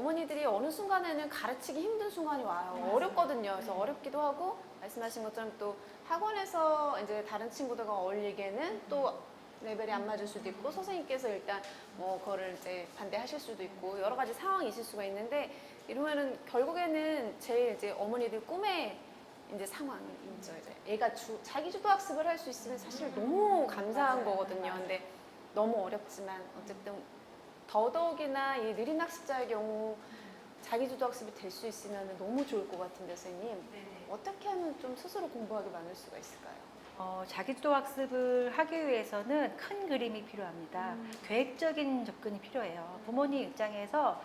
어머니들이 어느 순간에는 가르치기 힘든 순간이 와요. 어렵거든요. 그래서 어렵기도 하고 말씀하신 것처럼 또 학원에서 이제 다른 친구들과 어울리기에는 또 레벨이 안 맞을 수도 있고 선생님께서 일단 뭐 그거를 이제 반대하실 수도 있고 여러 가지 상황이 있을 수가 있는데 이러면은 결국에는 제일 이제 어머니들 꿈의 이제 상황이죠. 이제 애가 주, 자기 주도 학습을 할 수 있으면 사실 너무 감사한 거거든요. 근데 너무 어렵지만 어쨌든 더더욱이나 이 느린 학습자의 경우 자기 주도 학습이 될 수 있으면 너무 좋을 것 같은데 선생님 어떻게 하면 좀 스스로 공부하게 만들 수가 있을까요? 어, 자기주도 학습을 하기 위해서는 큰 그림이 필요합니다. 음. 계획적인 접근이 필요해요. 부모님 입장에서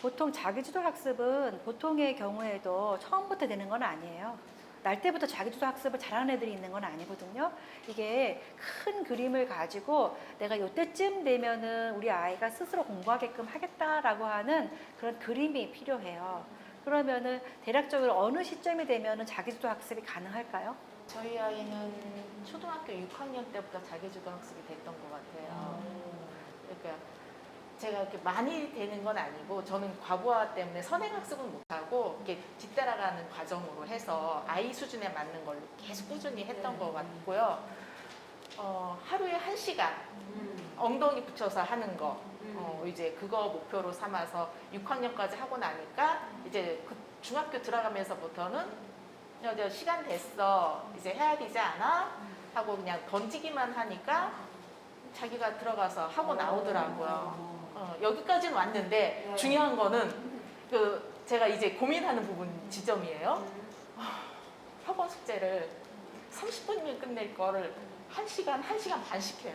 보통 자기주도 학습은 보통의 경우에도 처음부터 되는 건 아니에요. 날 때부터 자기주도 학습을 잘하는 애들이 있는 건 아니거든요. 이게 큰 그림을 가지고 내가 요때쯤 되면은 우리 아이가 스스로 공부하게끔 하겠다라고 하는 그런 그림이 필요해요. 그러면은 대략적으로 어느 시점이 되면은 자기주도 학습이 가능할까요? 저희 아이는 초등학교 6학년 때부터 자기주도 학습이 됐던 것 같아요. 그러니까 제가 이렇게 많이 되는 건 아니고 저는 과부하 때문에 선행 학습은 못하고 이렇게 뒤따라가는 과정으로 해서 아이 수준에 맞는 걸로 계속 꾸준히 했던 것 같고요. 어, 하루에 한 시간 엉덩이 붙여서 하는 거. 어, 이제 그거 목표로 삼아서 6학년까지 하고 나니까 이제 그 중학교 들어가면서부터는 야, 저 시간 됐어. 이제 해야 되지 않아? 하고 그냥 던지기만 하니까 자기가 들어가서 하고 나오더라고요. 어, 여기까지는 왔는데 중요한 거는 그 제가 이제 고민하는 부분 지점이에요. 아, 학원 숙제를 30분이면 끝낼 거를 1시간, 1시간 반 시켜요.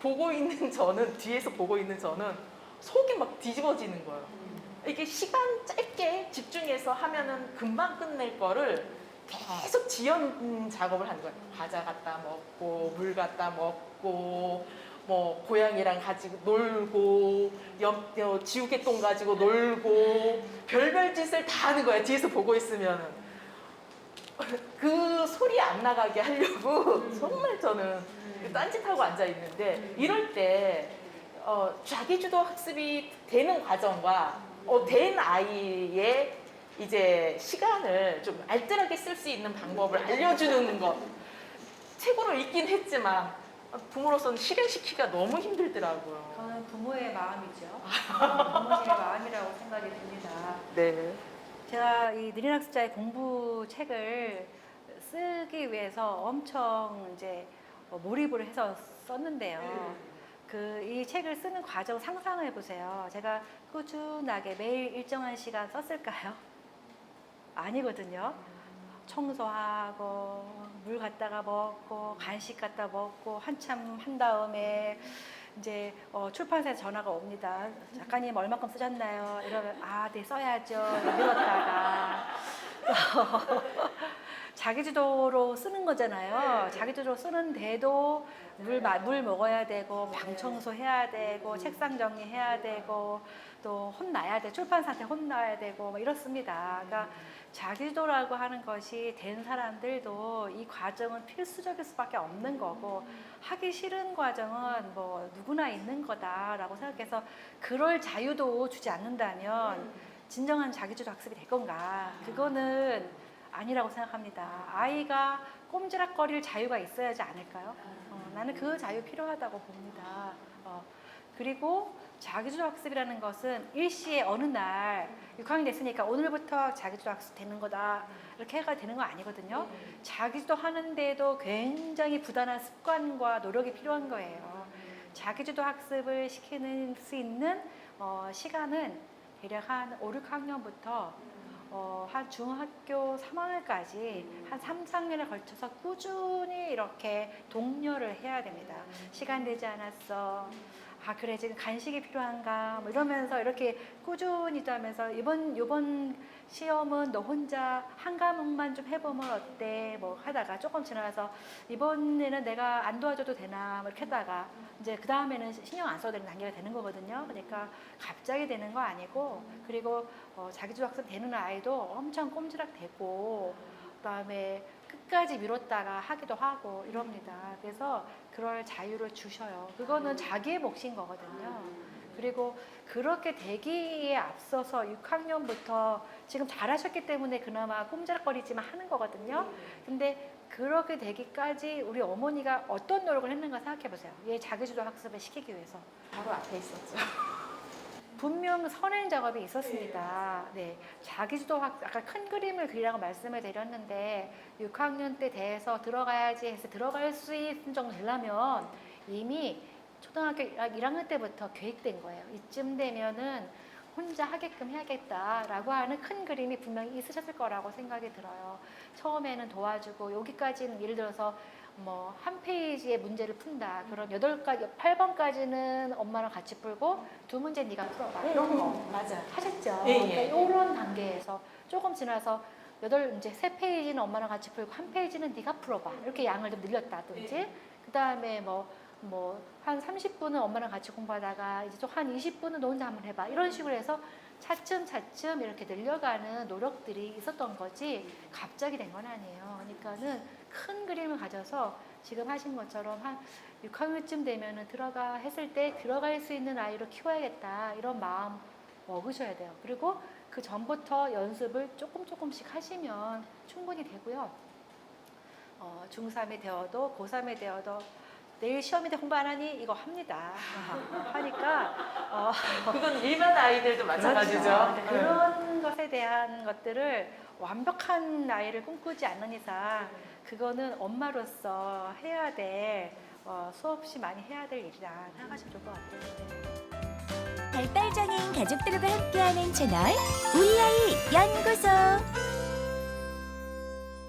보고 있는 저는 뒤에서 보고 있는 저는 속이 막 뒤집어지는 거예요. 이게 시간 짧게 집중해서 하면은 금방 끝낼 거를 계속 지연 작업을 하는 거예요. 과자 갖다 먹고 물 갖다 먹고 뭐 고양이랑 가지고 놀고 옆 어, 지우개똥 가지고 놀고 별별 짓을 다 하는 거예요. 뒤에서 보고 있으면은. 그 소리 안 나가게 하려고 정말 저는 그 딴짓하고 앉아 있는데 이럴 때 어, 자기주도 학습이 되는 과정과 어, 된 아이의 이제 시간을 좀 알뜰하게 쓸 수 있는 방법을 알려주는 것. 책으로 읽긴 했지만 부모로서는 실행시키기가 너무 힘들더라고요. 저는 부모의 마음이죠. 부모님의 마음이라고 생각이 듭니다. 네. 제가 이 느린 학습자의 공부 책을 쓰기 위해서 엄청 이제 어, 몰입을 해서 썼는데요. 그 이 책을 쓰는 과정 상상해 보세요. 제가 꾸준하게 매일 일정한 시간 썼을까요? 아니거든요. 청소하고 물 갖다가 먹고 간식 갖다 먹고 한참 한 다음에 이제 어, 출판사에서 전화가 옵니다. 작가님 얼마큼 쓰셨나요? 이러면 아, 네 써야죠. 미뤘다가 자기 주도로 쓰는 거잖아요. 자기 주도로 쓰는데도 물, 마- 물 먹어야 되고 방 청소해야 되고 책상 정리해야 되고 또 혼나야 돼 출판사한테 혼나야 되고 뭐 이렇습니다. 그러니까 자기주도라고 하는 것이 된 사람들도 이 과정은 필수적일 수밖에 없는 거고 하기 싫은 과정은 뭐 누구나 있는 거다라고 생각해서 그럴 자유도 주지 않는다면 진정한 자기주도 학습이 될 건가? 그거는 아니라고 생각합니다. 아이가 꼼지락거릴 자유가 있어야지 않을까요? 어, 나는 그 자유 필요하다고 봅니다. 어, 그리고 자기주도 학습이라는 것은 일시에 어느 날 6학년 됐으니까 오늘부터 자기주도 학습 되는 거다 이렇게 해가 되는 거 아니거든요. 자기주도 하는데도 굉장히 부단한 습관과 노력이 필요한 거예요. 자기주도 학습을 시키는 수 있는 어, 시간은 대략 한 5, 6학년부터 어, 한 중학교 3학년까지 한 3, 4학년에 걸쳐서 꾸준히 이렇게 독려를 해야 됩니다. 시간 되지 않았어. 아, 그래, 지금 간식이 필요한가? 뭐 이러면서 이렇게 꾸준히 하면서 이번, 이번 시험은 너 혼자 한 과목만 좀 해보면 어때? 뭐 하다가 조금 지나가서 이번에는 내가 안 도와줘도 되나? 뭐 이렇게 하다가 이제 그 다음에는 신경 안 써도 되는 단계가 되는 거거든요. 그러니까 갑자기 되는 거 아니고 그리고 어, 자기주도 학습 되는 아이도 엄청 꼼지락 되고 그다음에 끝까지 미뤘다가 하기도 하고 이럽니다. 그래서 그럴 자유를 주셔요. 그거는 자기의 몫인 거거든요. 그리고 그렇게 되기에 앞서서 6학년부터 지금 잘하셨기 때문에 그나마 꼼지락거리지만 하는 거거든요. 근데 그렇게 되기까지 우리 어머니가 어떤 노력을 했는가 생각해 보세요. 얘 자기주도 학습을 시키기 위해서. 바로 앞에 있었죠. 분명 선행 작업이 있었습니다. 네. 자기주도 학, 아까 큰 그림을 그리라고 말씀을 드렸는데 6학년 때 대해서 들어가야지 해서 들어갈 수 있는 정도 되려면 이미 초등학교 1학년 때부터 계획된 거예요. 이쯤 되면은 혼자 하게끔 해야겠다라고 하는 큰 그림이 분명히 있으셨을 거라고 생각이 들어요. 처음에는 도와주고 여기까지는 예를 들어서 뭐 한 페이지의 문제를 푼다. 그럼 여덟 가지 8번까지는 엄마랑 같이 풀고 두 문제 네가 풀어봐. 이런 거 맞아. 하셨죠. 예, 그러니까 예. 이런 단계에서 조금 지나서 여덟 이제 세 페이지는 엄마랑 같이 풀고 한 페이지는 네가 풀어봐. 이렇게 양을 좀 늘렸다 든지. 그 다음에 뭐 뭐 한 30분은 엄마랑 같이 공부하다가 이제 좀 한 20분은 너 혼자 한번 해봐. 이런 식으로 해서 차츰 차츰 이렇게 늘려가는 노력들이 있었던 거지 갑자기 된 건 아니에요. 그러니까는 큰 그림을 가져서 지금 하신 것처럼 한 6학년쯤 되면은 들어가 했을 때 들어갈 수 있는 아이로 키워야겠다 이런 마음 먹으셔야 돼요. 그리고 그 전부터 연습을 조금 조금씩 하시면 충분히 되고요. 어, 중3이 되어도 고3이 되어도 내일 시험인데 공부 안 하니 이거 합니다. 하니까 어, 그건 일반 아이들도 마찬가지죠. 그렇죠. 네. 그런 것에 대한 것들을 완벽한 아이를 꿈꾸지 않는 이상 그거는 엄마로서 해야 될 어, 수없이 많이 해야 될 일이라 생각하시면 좋을 것 같아요. 발달장애인 가족들과 함께하는 채널 우리 아이 연구소